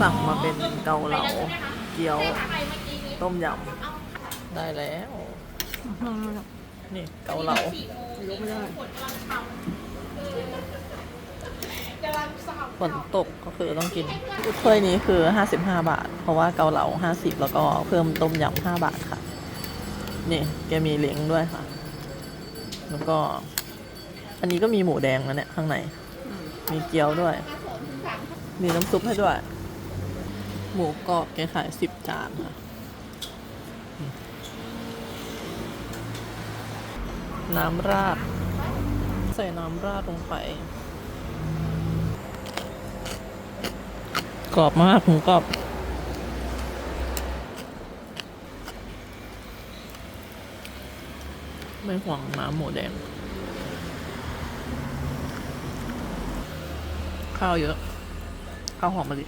สั่งมาเป็นเกาเหลาเกี๊ยว ต้มยำ ได้แล้ว นี่เกาเหลายกไม่ได้ฝนตกก็คือต้องกินถ้วยนี้คือ 55 บาท เพราะว่าเกาเหลา 50 แล้วก็เพิ่มต้มยำ 5 บาทค่ะ นี่แกมีเล้งด้วยค่ะ แล้วก็ อันนี้ก็มีหมูแดงนะเนี่ย ข้างใน มีเกี๊ยวด้วย มีน้ำซุปให้ด้วย หมูกรอบแกขายสิบจานค่ะ น้ำราด ใส่น้ำราดลงไป กรอบมากหมูกรอบ ไม่ห่วงน้ำหมูแดง ข้าวเยอะ ข้าวหอมมะลิ